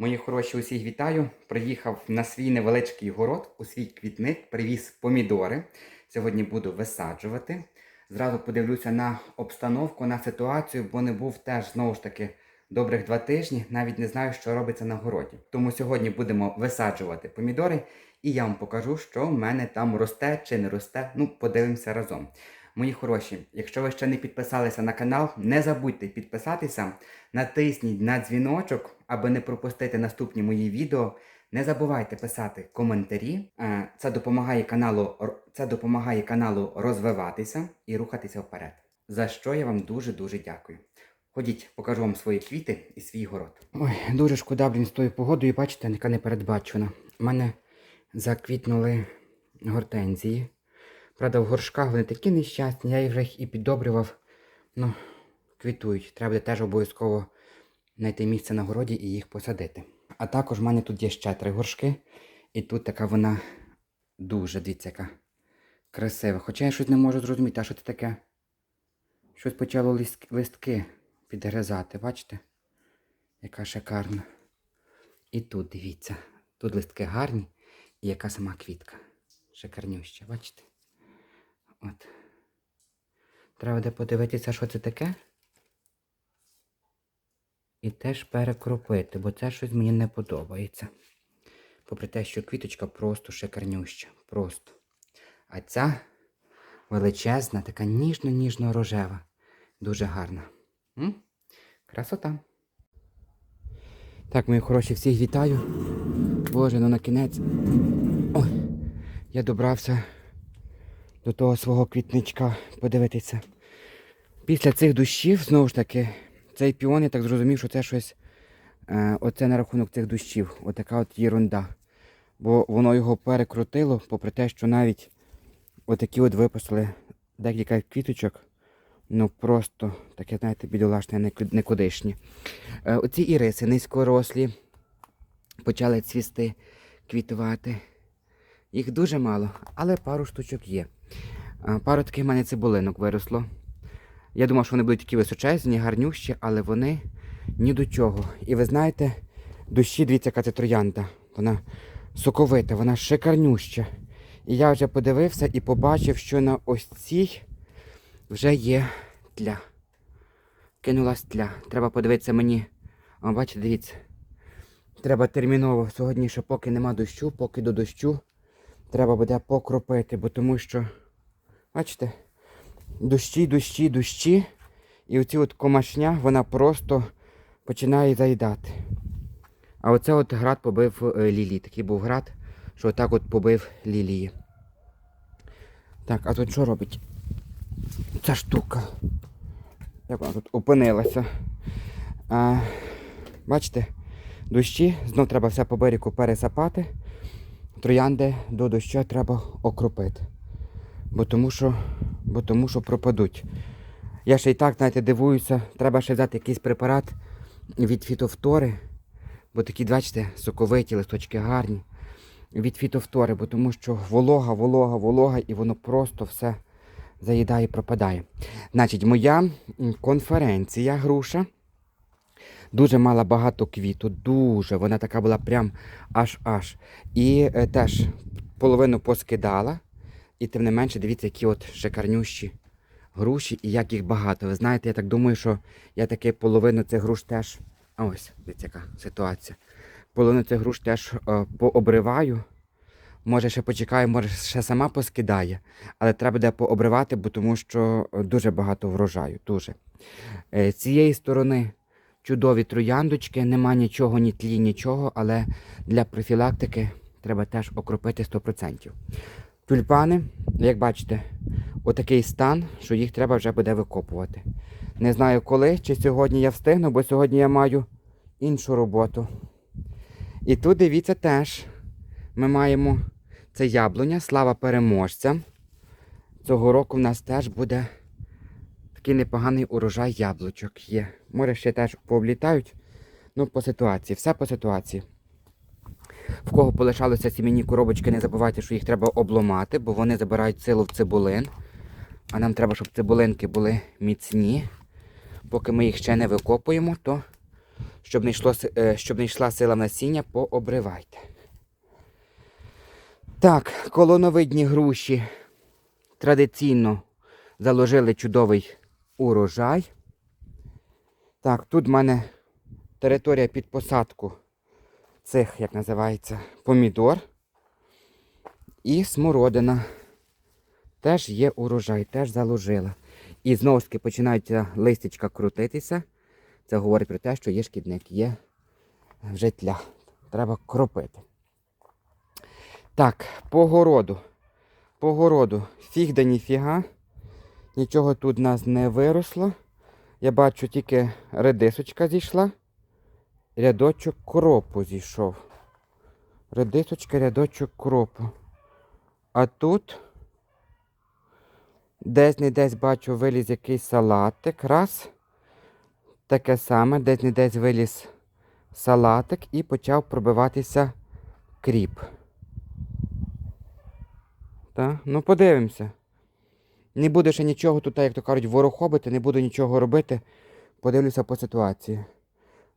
Мої хороші, усіх вітаю. Приїхав на свій невеличкий город, у свій квітник, привіз помідори. Сьогодні буду висаджувати. Зразу подивлюся на обстановку, на ситуацію, бо не був теж знову ж таки добрих два тижні. Навіть не знаю, що робиться на городі. Тому сьогодні будемо висаджувати помідори, і я вам покажу, що в мене там росте чи не росте. Ну, подивимося разом. Мої хороші, якщо ви ще не підписалися на канал, не забудьте підписатися, натисніть на дзвіночок, аби не пропустити наступні мої відео. Не забувайте писати коментарі. Е, Це допомагає каналу, це допомагає каналу розвиватися і рухатися вперед. За що я вам дуже-дуже дякую. Ходіть, покажу вам свої квіти і свій город. Ой, дуже шкода, блін, з тою погодою, бачите, яка не передбачена. У мене заквітнули гортензії. Правда, в горшках вони такі нещасні, я їх вже і піддобрював. Ну, квітують. Треба буде теж обов'язково знайти місце на городі і їх посадити. А також в мене тут є ще три горшки. І тут така вона дуже, дивіться, яка красива. Хоча я щось не можу зрозуміти, а що це таке? Щось почало листки підгризати, бачите? Яка шикарна. І тут дивіться, тут листки гарні і яка сама квітка. Шикарнюща, бачите? От. Треба буде подивитися, що це таке. І теж перекропити, бо це щось мені не подобається. Попри те, що квіточка просто шикарнюща. Просто. А ця величезна, така ніжно-ніжно рожева. Дуже гарна. М? Красота. Так, мої хороші, всіх вітаю. Боже, ну на кінець. Ой, я добрався до того свого квітничка подивитися. Після цих дощів, знову ж таки, цей піон, я так зрозумів, що це щось. Е, оце на рахунок цих дощів. Отака от єрунда. Бо воно його перекрутило, попри те, що навіть отакі от випустили декілька квіточок. Ну просто таке, знаєте, бідолашне, неку- никудишні. Е, оці іриси низькорослі почали цвісти, квітувати. Їх дуже мало, але пару штучок є. Пару таких в мене цибулинок виросло. Я думав, що вони будуть такі височезні, гарнющі, але вони ні до чого. І ви знаєте, душі, дивіться, яка це троянда. Вона соковита, вона шикарнюща. І я вже подивився і побачив, що на ось цій вже є тля. Кинулась тля. Треба подивитися мені. О, бачите, дивіться. Треба терміново. Сьогодні ще поки нема дощу, поки до дощу треба буде покропити, бо тому що, бачите, дощі, дощі, дощі. І оці от комашня, вона просто починає заїдати. А оце от град побив е, лілії. Такий був град, що отак от побив лілії. Так, а тут що робить? Ця штука. Як вона тут опинилася? А, бачите, дощі, знов треба все по берегу пересапати. Троянди до дощу треба окропити. Бо тому що, бо тому що пропадуть. Я ще й так, знаєте, дивуюся, треба ще взяти якийсь препарат від фітофтори, бо такі, бачите, соковиті, листочки гарні. Від фітофтори, бо тому що волога, волога, волога, і воно просто все заїдає, і пропадає. Значить, моя конференція груша дуже мала багато квіту, дуже. Вона така була прям аж-аж. І е, теж половину поскидала. І тим не менше, дивіться, які от шикарнющі груші і як їх багато. Ви знаєте, я так думаю, що я таки половину цих груш теж. А ось, дивіться, яка ситуація. Половину цих груш теж е, пообриваю. Може, ще почекаю, може, ще сама поскидає. Але треба буде пообривати, бо тому що е, дуже багато врожаю. Дуже. Е, З цієї сторони чудові трояндочки, нема нічого, ні тлі, нічого, але для профілактики треба теж окропити 100%. Тюльпани, як бачите, отакий стан, що їх треба вже буде викопувати. Не знаю коли, чи сьогодні я встигну, бо сьогодні я маю іншу роботу. І тут дивіться теж. Ми маємо це яблуня, слава переможцям. Цього року в нас теж буде такий непоганий урожай яблучок є. Може ще теж пооблітають. Ну, по ситуації, все по ситуації. В кого полишалися сімейні коробочки, не забувайте, що їх треба обломати, бо вони забирають силу в цибулин. А нам треба, щоб цибулинки були міцні. Поки ми їх ще не викопуємо, то щоб не, йшло, е, щоб не йшла сила насіння, пообривайте. Так, колоновидні груші традиційно заложили чудовий урожай. Так, тут в мене територія під посадку цих, як називається, помідор. І смородина. Теж є урожай, теж заложила. І знову ж таки починають листячка крутитися. Це говорить про те, що є шкідник, є вже тля. Треба кропити. Так, по городу. По городу. Фіг да ніфіга. Нічого тут в нас не виросло. Я бачу, тільки редисочка зійшла. Рядочок кропу зійшов. Редисочка, рядочок кропу. А тут десь не десь бачу виліз якийсь салатик. Раз. Таке саме, десь не десь виліз салатик і почав пробиватися кріп. Так, ну подивимося. Не буду ще нічого тут, як то кажуть, ворохобити, не буду нічого робити. Подивлюся по ситуації.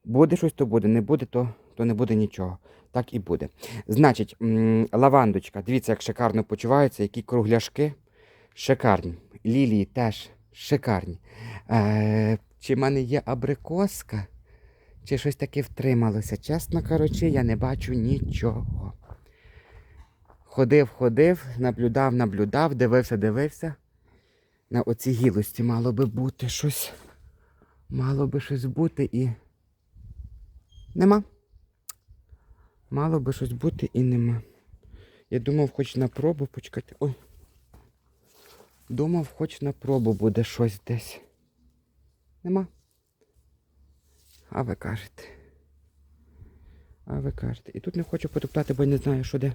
Буде щось, то буде, не буде, то, то не буде нічого. Так і буде. Значить, лавандочка, дивіться, як шикарно почуваються, які кругляшки. Шикарні. Лілії теж шикарні. Е, чи в мене є абрикоска? Чи щось таке втрималося? Чесно кажучи, я не бачу нічого. Ходив, ходив, наблюдав, наблюдав, дивився, дивився. На оцій гілості мало би бути щось. Мало би щось бути і. Нема. Мало би щось бути і нема. Я думав, хоч на пробу почекати. Ой. Думав, хоч на пробу буде щось десь. Нема. А ви кажете. А ви кажете. І тут не хочу потоптати, бо не знаю, що де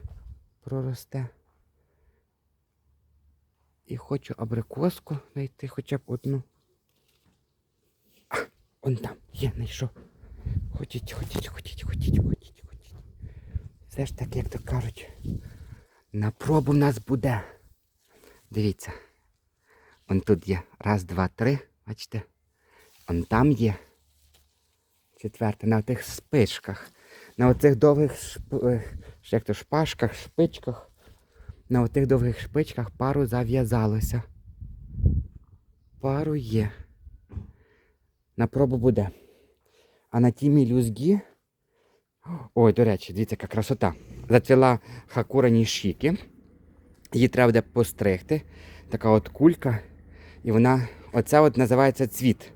проросте. І хочу абрикоску знайти хоча б одну. А, он там, є, знайшов. Ходіть, ходіть, ходіть, ходіть, ходіть, ходіть. Все ж таки, як то кажуть, на пробу в нас буде. Дивіться. Он тут є. Раз, два, три. Бачите? Он там є. Четверте, на тих спичках. На оцих довгих шп... е, як то, шпажках, шпичках. На отих довгих шпичках пару зав'язалося. Пару є. На пробу буде. А на тій мілюзгі. Ой, до речі, дивіться, яка красота. Зацвіла хакура нішіки. Її треба буде постригти. Така от кулька. І вона, оце от називається цвіт.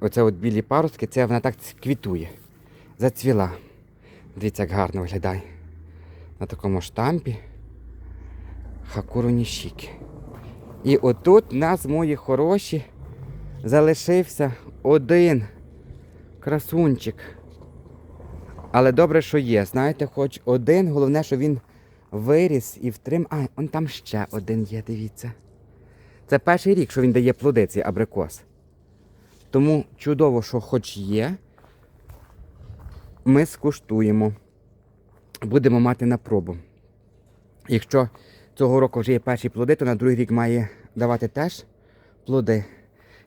Оце от білі паростки, це вона так квітує. Зацвіла. Дивіться, як гарно виглядає. На такому штампі. Хакуру Нішіки. І отут нас, мої хороші, залишився один красунчик. Але добре, що є. Знаєте, хоч один, головне, що він виріс і втрим. А, он там ще один є, дивіться. Це перший рік, що він дає плоди, цей абрикос. Тому чудово, що хоч є. Ми скуштуємо. Будемо мати на пробу. Якщо цього року вже є перші плоди, то на другий рік має давати теж плоди.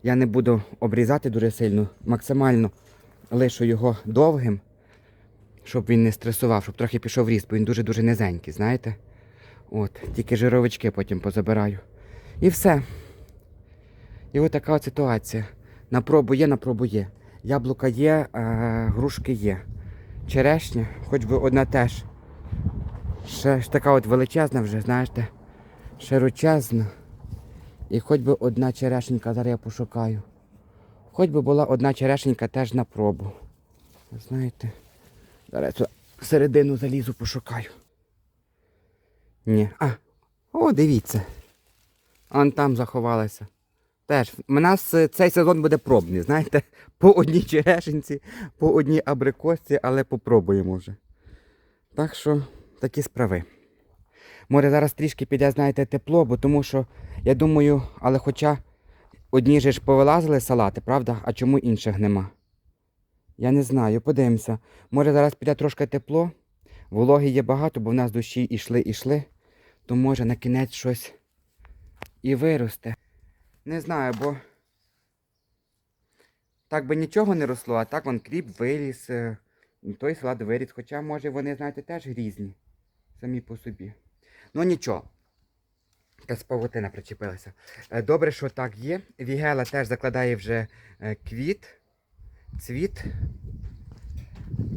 Я не буду обрізати дуже сильно, максимально лишу його довгим, щоб він не стресував, щоб трохи пішов ріст, бо він дуже-дуже низенький, знаєте? От, тільки жировички потім позабираю. І все. І от така от ситуація. На пробу є, на пробу є. Яблука є, е, грушки є. Черешня, хоч би одна теж. Ще ж така от величезна вже, знаєте, широчезна. І хоч би одна черешенька, зараз я пошукаю. Хоч би була одна черешенька теж на пробу. Знаєте, зараз всередину залізу пошукаю. Ні. А, о, дивіться. Он там заховалася. Теж, у нас е, цей сезон буде пробний, знаєте, по одній черешенці, по одній абрикосці, але попробуємо вже. Так що такі справи. Може зараз трішки піде, знаєте, тепло, бо тому що, я думаю, але хоча одні же ж повилазили салати, правда? А чому інших нема? Я не знаю, подивимося. Може зараз піде трошки тепло, вологи є багато, бо в нас дощі ішли, ішли, то може на кінець щось і виросте. Не знаю, бо так би нічого не росло, а так вон кріп виліз, е, той салат виріс, хоча, може, вони, знаєте, теж різні самі по собі. Ну нічого. Якась павутина причепилася. Е, Добре, що так є. Вігела теж закладає вже е, квіт, цвіт.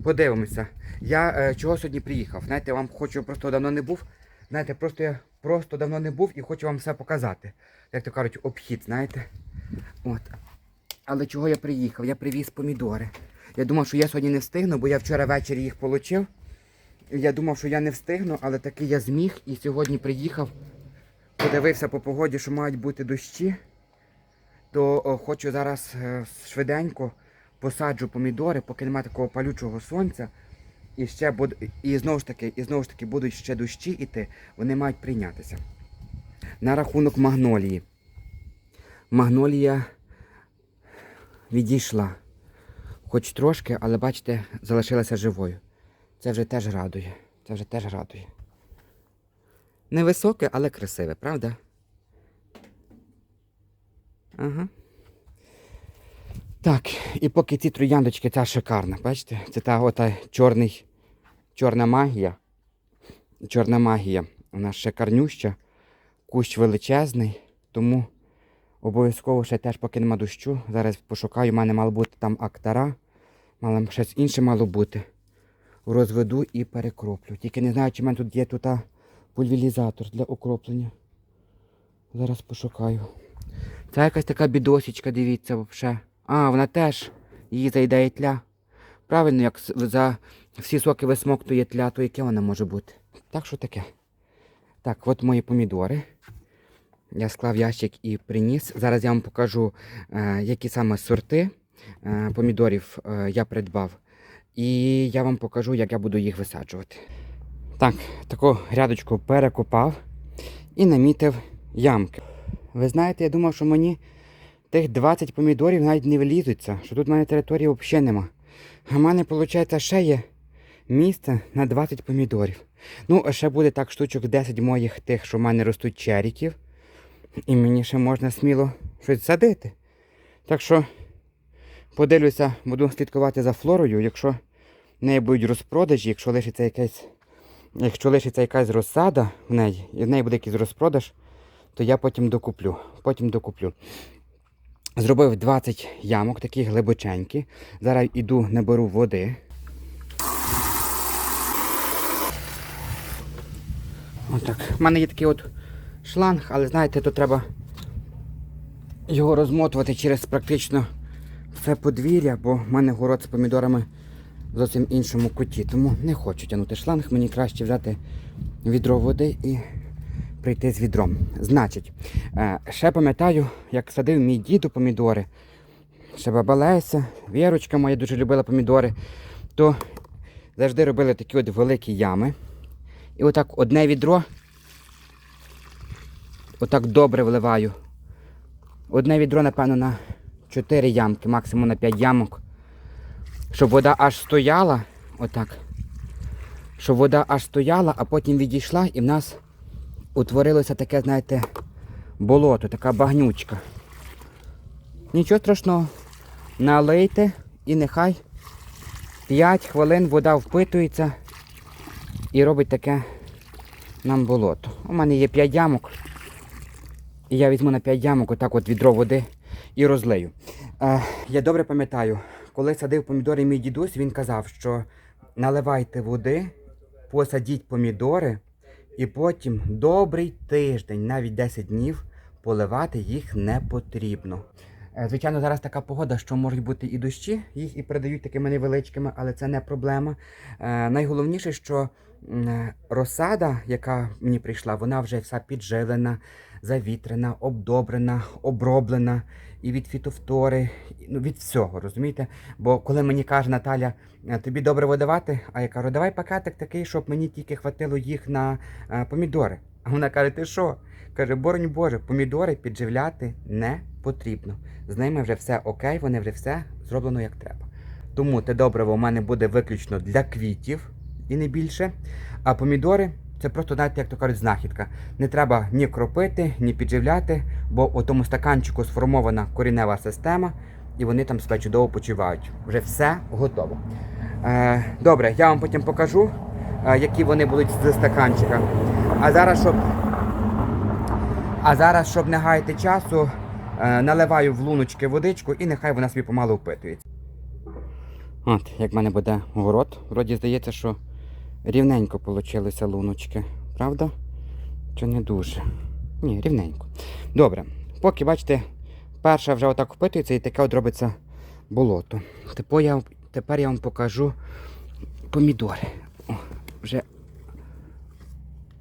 Подивимося. Я е, чого сьогодні приїхав? Знаєте, вам хочу просто давно не був. Знаєте, просто я просто давно не був і хочу вам все показати. Як то кажуть, обхід, знаєте. От. Але чого я приїхав? Я привіз помідори. Я думав, що я сьогодні не встигну, бо я вчора ввечері їх отримав. Я думав, що я не встигну, але таки я зміг і сьогодні приїхав. Подивився по погоді, що мають бути дощі. То хочу зараз е, швиденько посаджу помідори, поки немає такого палючого сонця. І ще буд... і знову ж таки, і знову ж таки будуть ще дощі іти, вони мають прийнятися. На рахунок магнолії. Магнолія відійшла. Хоч трошки, але бачите, залишилася живою. Це вже теж радує. Це вже теж радує. Невисоке, але красиве, правда? Ага. Так, і поки ці трояндочки, ця шикарна, бачите? Це та ота чорний, чорна магія. Чорна магія. Вона шикарнюща, кущ величезний, тому обов'язково ще теж, поки нема дощу. Зараз пошукаю, у мене мало бути там актара, мало щось інше мало бути. Розведу і перекроплю. Тільки не знаю, чи в мене тут є тут а, пульверізатор для окроплення. Зараз пошукаю. Це якась така бідосічка, дивіться, взагалі. А, вона теж її заїдає тля. Правильно, як за всі соки висмоктує тля, то яке вона може бути? Так що таке? Так, от мої помідори. Я склав ящик і приніс. Зараз я вам покажу, е, які саме сорти е, помідорів е, я придбав. І я вам покажу, як я буду їх висаджувати. Так, таку грядочку перекопав і намітив ямки. Ви знаєте, я думав, що мені тих 20 помідорів навіть не влізуться, що тут в мене території взагалі нема. А в мене, виходить, ще є місце на 20 помідорів. Ну, а ще буде так штучок 10 моїх тих, що в мене ростуть черіків. І мені ще можна сміло щось садити. Так що подивлюся, буду слідкувати за флорою, якщо в неї будуть розпродажі, якщо лишиться якась, якщо лишиться якась розсада в неї, і в неї буде якийсь розпродаж, то я потім докуплю. Потім докуплю. Зробив 20 ямок, такі глибоченькі. Зараз іду наберу води. Отак. У мене є такий от шланг, але знаєте, то треба його розмотувати через практично все подвір'я, бо в мене город з помідорами в зовсім іншому куті. Тому не хочу тягнути шланг, мені краще взяти відро води і прийти з відром. Значить, е, ще пам'ятаю, як садив мій діду помідори. Ще баба Леся, Вірочка моя дуже любила помідори, то завжди робили такі от великі ями. І отак одне відро, отак добре вливаю. Одне відро, напевно, на 4 ямки, максимум на 5 ямок. Щоб вода аж стояла, отак. Щоб вода аж стояла, а потім відійшла і в нас утворилося таке, знаєте, болото, така багнючка. Нічого страшного. Налийте і нехай 5 хвилин вода впитується і робить таке нам болото. У мене є 5 ямок. І я візьму на 5 ямок отак от відро води і розлию. Е, я добре пам'ятаю, коли садив помідори мій дідусь, він казав, що наливайте води, посадіть помідори, і потім добрий тиждень, навіть 10 днів, поливати їх не потрібно. Е, Звичайно, зараз така погода, що можуть бути і дощі, їх і передають такими невеличкими, але це не проблема. Е, найголовніше, що розсада, яка мені прийшла, вона вже вся піджилена, завітрена, обдобрена, оброблена і від фітофтори, ну від всього, розумієте? Бо коли мені каже Наталя, «Е, тобі добре видавати, а я кажу, давай пакетик такий, щоб мені тільки хватило їх на е, помідори. А вона каже, ти що? Каже, боронь Боже, помідори підживляти не потрібно. З ними вже все окей, вони вже все зроблено як треба. Тому те добриво у мене буде виключно для квітів і не більше. А помідори це просто, знаєте, як то кажуть, знахідка. Не треба ні кропити, ні підживляти, бо у тому стаканчику сформована корінева система, і вони там себе чудово почувають. Вже все готово. Е, добре, я вам потім покажу, е, які вони будуть з стаканчика. А зараз, щоб, а зараз, щоб не гаяти часу, е, наливаю в луночки водичку і нехай вона собі помалу впитується. От, як в мене буде город, вроді здається, що рівненько получилися луночки. Правда? Чи не дуже? Ні, рівненько. Добре. Поки, бачите, перша вже отак впитується і таке от робиться болото. Тепер я, тепер я вам покажу помідори. О, вже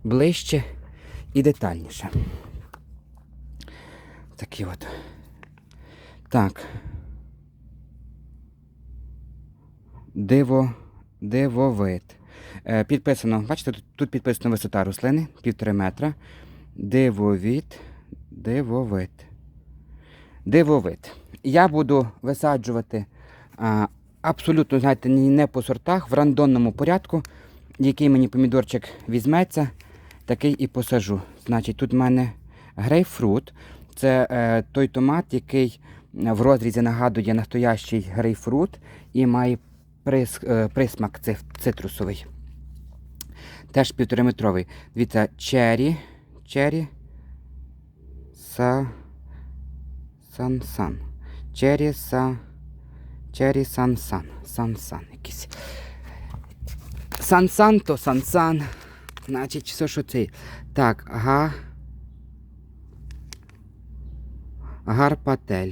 ближче і детальніше. Такі от. Так. Диво, дивовид. Е, підписано, бачите, тут, тут підписано висота рослини, півтори метра. Дивовид, дивовид. Дивовид. Я буду висаджувати а, абсолютно, знаєте, не по сортах, в рандомному порядку, який мені помідорчик візьметься, такий і посажу. Значить, тут в мене грейпфрут. Це е, той томат, який в розрізі нагадує настоящий грейпфрут і має прис, е, присмак цитрусовий. Теж півтораметровий. Дивіться, чері. Чері. Са. Сан сан. Чері са. Чері сан сан. Сан сан якийсь. Сан сан то сан сан. Значить, все, що це. Так, га. Гарпатель.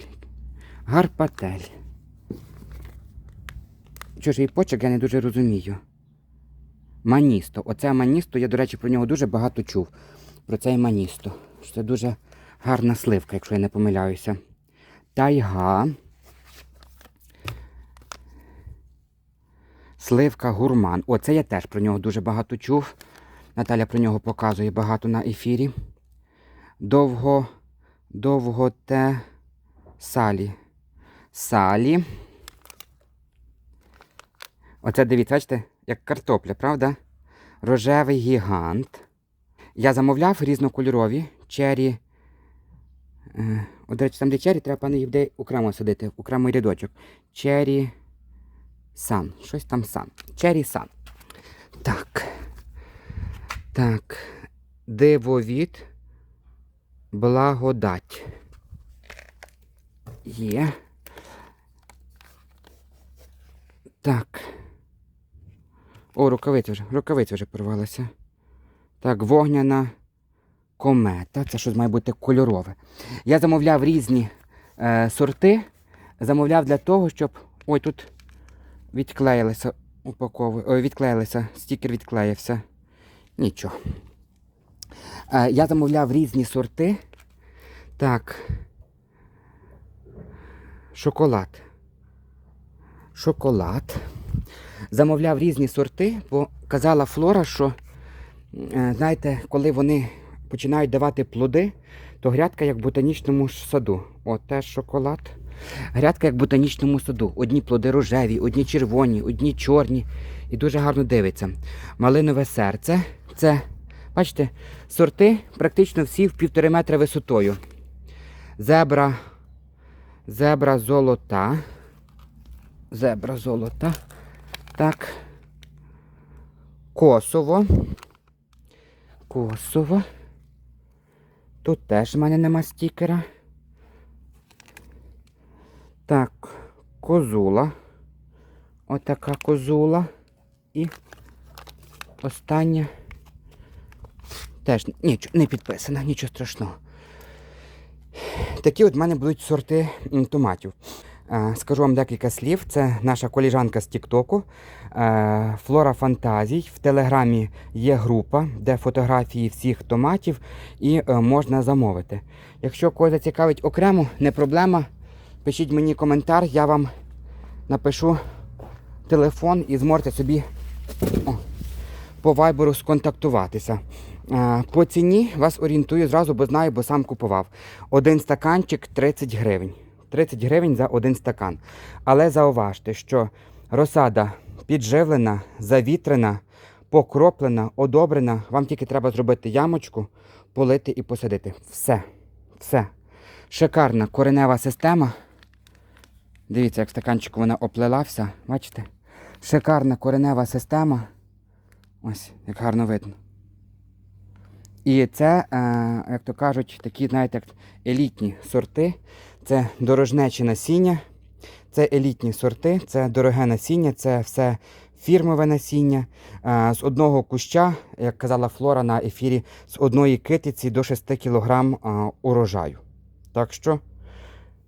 Гарпатель. Чужий почерк я не дуже розумію. Маністо. Оце маністо, я, до речі, про нього дуже багато чув. Про цей маністо. Це дуже гарна сливка, якщо я не помиляюся. Тайга. Сливка гурман. Оце я теж про нього дуже багато чув. Наталя про нього показує багато на ефірі. Довго, довго те салі. Салі. Оце дивіться, бачите, як картопля, правда? Рожевий гігант. Я замовляв різнокольорові чері. Е, от, до речі, там, де чері, треба пане їх окремо садити, окремий рядочок. Чері сан. Щось там сан. Чері сан. Так. Так. Дивовід. Благодать. Є. Так. О, рукавиця вже. Рукавиця вже порвалася. Так, вогняна комета. Це щось має бути кольорове. Я замовляв різні е, сорти. Замовляв для того, щоб. Ой, тут відклеїлися упакови. Ой, відклеїлися, стікер відклеївся. Нічого. Е, я замовляв різні сорти. Так. Шоколад. Шоколад. Замовляв різні сорти, бо казала Флора, що, е, знаєте, коли вони починають давати плоди, то грядка як в ботанічному саду. О, теж шоколад. Грядка як в ботанічному саду. Одні плоди рожеві, одні червоні, одні чорні. І дуже гарно дивиться. Малинове серце. Це, бачите, сорти практично всі в півтори метри висотою. Зебра. Зебра золота. Зебра золота. Так. Косово. Косово. Тут теж в мене нема стікера. Так, козула. Отака козула. І остання. Теж нічого не підписана, нічого страшного. Такі от в мене будуть сорти томатів. Е, Скажу вам декілька слів. Це наша коліжанка з Тіктоку. е, Флора Фантазій. В Телеграмі є група, де фотографії всіх томатів і е, можна замовити. Якщо когось зацікавить окремо, не проблема. Пишіть мені коментар, я вам напишу телефон і зможете собі по вайберу сконтактуватися. По ціні вас орієнтую зразу, бо знаю, бо сам купував. Один стаканчик 30 гривень. 30 гривень за один стакан. Але зауважте, що розсада підживлена, завітрена, покроплена, одобрена. Вам тільки треба зробити ямочку, полити і посадити. Все. Все. Шикарна коренева система. Дивіться, як в стаканчику вона оплела вся. Бачите? Шикарна коренева система. Ось, як гарно видно. І це, е, як то кажуть, такі, знаєте, елітні сорти. Це дорожнечі насіння, це елітні сорти, це дороге насіння, це все фірмове насіння. З одного куща, як казала Флора на ефірі, з одної китиці до 6 кг урожаю. Так що,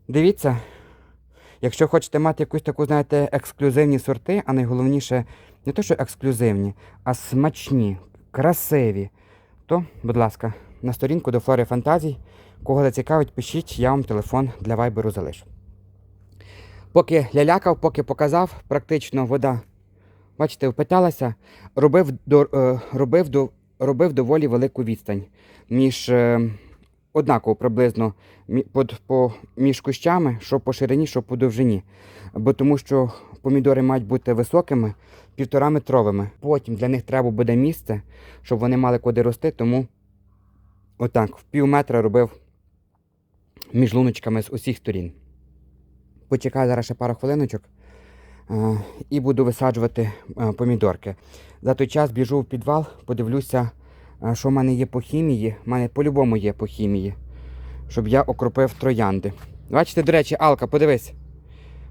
дивіться, якщо хочете мати якусь таку, знаєте, ексклюзивні сорти, а найголовніше, не то, що ексклюзивні, а смачні, красиві, то, будь ласка, на сторінку до Флори Фантазій. Кого зацікавить, пишіть, я вам телефон для вайберу залишу. Поки лялякав, поки показав, практично вода, бачите, впиталася, робив, е, робив, робив доволі велику відстань між е, однаково приблизно по, між кущами, що по ширині, що по довжині. Бо тому що помідори мають бути високими, півтора метровими. Потім для них треба буде місце, щоб вони мали куди рости, тому отак, в пів метра робив між луночками з усіх сторін. Почекаю зараз ще пару хвилиночок і буду висаджувати помідорки. За той час біжу в підвал, подивлюся, що в мене є по хімії. У мене по-любому є по хімії, щоб я окропив троянди. Бачите, до речі, Алка, подивись.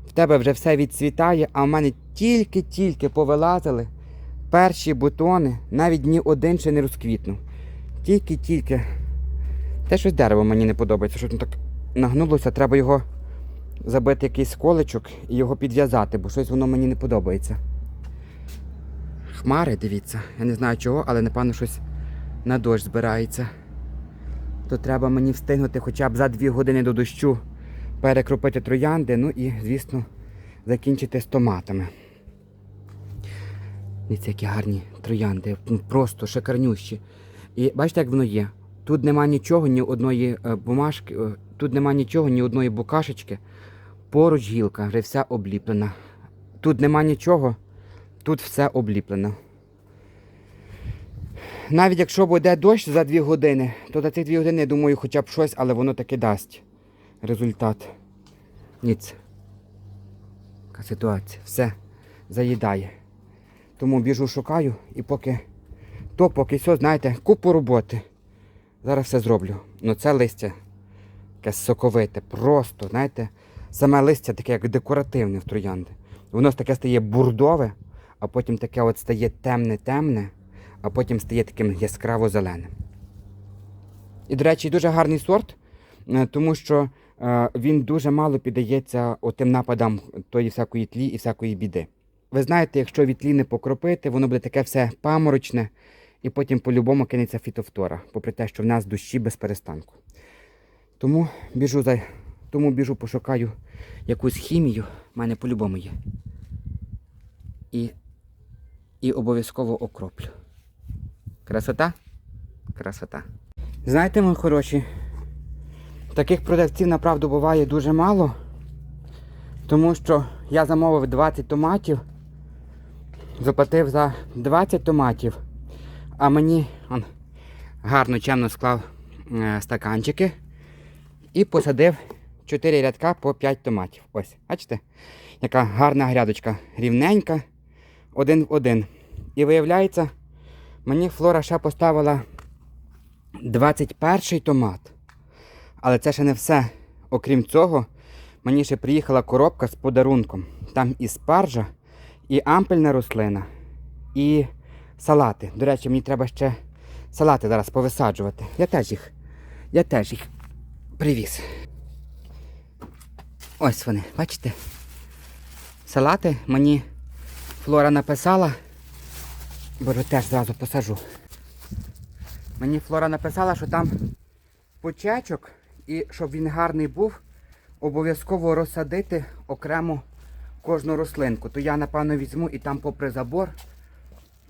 В тебе вже все відцвітає, а в мене тільки-тільки повилазили перші бутони, навіть ні один ще не розквітнув. Тільки-тільки. Те щось дерево мені не подобається, що так нагнулося, треба його забити якийсь колечок і його підв'язати, бо щось воно мені не подобається. Хмари, дивіться, я не знаю чого, але напевно щось на дощ збирається. То треба мені встигнути хоча б за дві години до дощу перекропити троянди, ну і, звісно, закінчити з томатами. Дивіться, які гарні троянди, ну, просто шикарнющі. І бачите, як воно є. Тут нема нічого, ні одної е, бумажки, е, тут нема нічого, ні одної букашечки. Поруч гілка вже вся обліплена. Тут нема нічого, тут все обліплено. Навіть якщо буде дощ за дві години, то за ці дві години, я думаю, хоча б щось, але воно таки дасть результат. Ніц. Така ситуація. Все заїдає. Тому біжу, шукаю і поки то, поки все, знаєте, купу роботи. Зараз все зроблю. Ну це листя таке соковите, просто, знаєте, саме листя таке, як декоративне в троянди. Воно таке стає бурдове, а потім таке от стає темне-темне, а потім стає таким яскраво-зеленим. І, до речі, дуже гарний сорт, е, тому що е, він дуже мало піддається тим нападам тої всякої тлі і всякої біди. Ви знаєте, якщо від тлі не покропити, воно буде таке все паморочне, і потім по-любому кинеться фітофтора, попри те, що в нас дощі без перестанку. Тому біжу за... Тому біжу, пошукаю якусь хімію, в мене по-любому є. І, і обов'язково окроплю. Красота? Красота. Знаєте, мої хороші, таких продавців, направду, буває дуже мало, тому що я замовив 20 томатів, заплатив за 20 томатів, а мені он, гарно чемно склав е, стаканчики і посадив 4 рядка по 5 томатів. Ось, бачите? Яка гарна грядочка, рівненька, один в один. І виявляється, мені Флора ще поставила 21 томат. Але це ще не все. Окрім цього, мені ще приїхала коробка з подарунком. Там і спаржа, і ампельна рослина, і салати. До речі, мені треба ще салати зараз повисаджувати. Я теж їх. Я теж їх привіз. Ось вони, бачите? Салати мені Флора написала. Беру теж зразу посажу. Мені Флора написала, що там почечок, і щоб він гарний був, обов'язково розсадити окремо кожну рослинку. То я, напевно, візьму і там попри забор,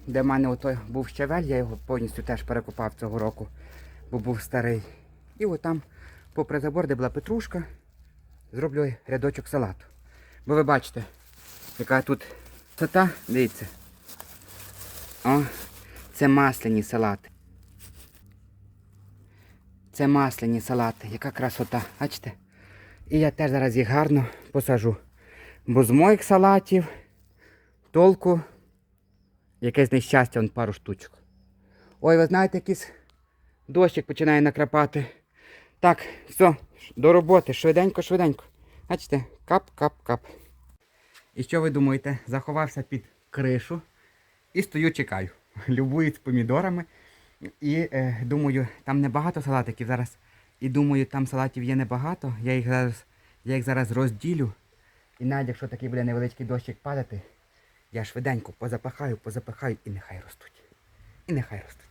де в мене отой був щавель, я його повністю теж перекопав цього року, бо був старий. І отам, попри забор, де була петрушка, зроблю рядочок салату. Бо ви бачите, яка тут висота, дивіться. О, це масляні салати. Це масляні салати, яка красота, бачите? І я теж зараз їх гарно посажу. Бо з моїх салатів толку якесь нещастя, он пару штучок. Ой, ви знаєте, якийсь дощик починає накрапати. Так, все, до роботи, швиденько, швиденько. Бачите, кап-кап-кап. І що ви думаєте? Заховався під кришу і стою, чекаю. Любуюсь помідорами. І е, думаю, там небагато салатиків зараз. І думаю, там салатів є небагато. Я їх зараз, я їх зараз розділю. І навіть якщо такий буде невеличкий дощик падати, я швиденько позапахаю, позапахаю і нехай ростуть. І нехай ростуть.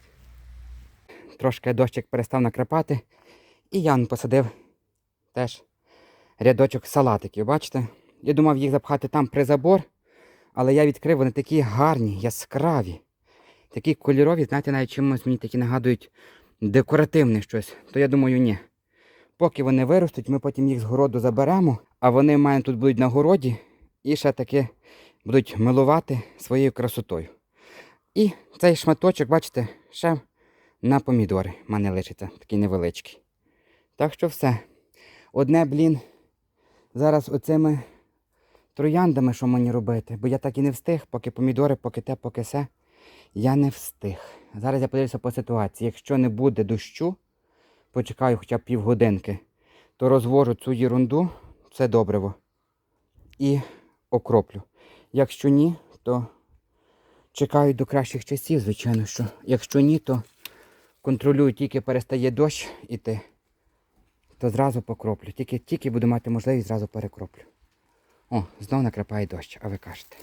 Трошки дощик перестав накрапати. І я посадив теж рядочок салатиків, бачите? Я думав їх запхати там при забор, але я відкрив, вони такі гарні, яскраві. Такі кольорові, знаєте, навіть чимось мені такі нагадують декоративне щось. То я думаю, ні. Поки вони виростуть, ми потім їх з городу заберемо, а вони в мене тут будуть на городі і ще таки будуть милувати своєю красотою. І цей шматочок, бачите, ще на помідори в мене лишиться, такий невеличкий. Так що все. Одне, блін, зараз оцими трояндами, що мені робити, бо я так і не встиг, поки помідори, поки те, поки се. Я не встиг. Зараз я подивлюся по ситуації. Якщо не буде дощу, почекаю хоча б півгодинки, то розвожу цю єрунду, це добриво, і окроплю. Якщо ні, то чекаю до кращих часів, звичайно, що. Якщо ні, то контролюю, тільки перестає дощ іти, то зразу покроплю. Тільки, тільки буду мати можливість, зразу перекроплю. О, знов накрапає дощ, а ви кажете.